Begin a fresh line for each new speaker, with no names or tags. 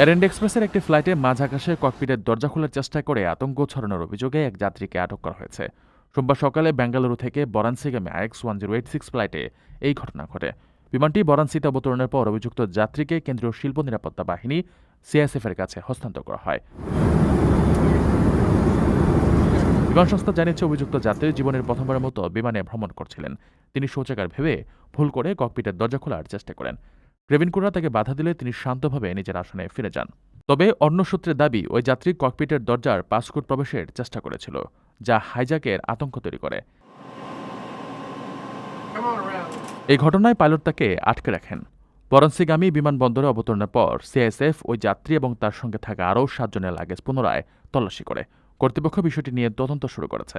Air এক্সপ্রেসের একটি ফ্লাইটে মাঝ আকাশে ককপিটের দরজা খোলার চেষ্টা করে আতঙ্ক ছড়ানোর অভিযোগে এক যাত্রীকে আটক করা হয়েছে। সোমবার সকালে বেঙ্গালুরু থেকে বরানসিগামী IX one zero eight six ফ্লাইটে এই ঘটনা ঘটে। বিমানটি বরানসিতে অবতরণের পর অভিযুক্ত যাত্রীকে কেন্দ্রীয় শিল্প নিরাপত্তা বাহিনী সিএসএফ এর কাছে হস্তান্তর করা হয়। বিমান সংস্থা জানিয়েছে অভিযুক্ত যাত্রী জীবনের প্রথমবারের মতো বিমানে ভ্রমণ করছিলেন। তিনি শৌচাগার ভেবে ভুল করে ককপিটের দরজা খোলার চেষ্টা করেন। কেবিনকুররা তাকে বাধা দিলে তিনি শান্তভাবে নিজের আসনে ফিরে যান। তবে অন্য সূত্রের দাবি, ওই যাত্রী ককপিটের দরজার পাসপোর্ট প্রবেশের চেষ্টা করেছিল, যা হাইজাকের আতঙ্ক তৈরি করে. এই ঘটনায় পাইলট তাকে আটকে রাখেন। বরন্সিগামী বিমানবন্দরে অবতরণের পর সিআইএসএফ ওই যাত্রী এবং তার সঙ্গে থাকা আরও সাতজনের লাগেজ পুনরায় তল্লাশি করে। কর্তৃপক্ষ বিষয়টি নিয়ে তদন্ত শুরু করেছে।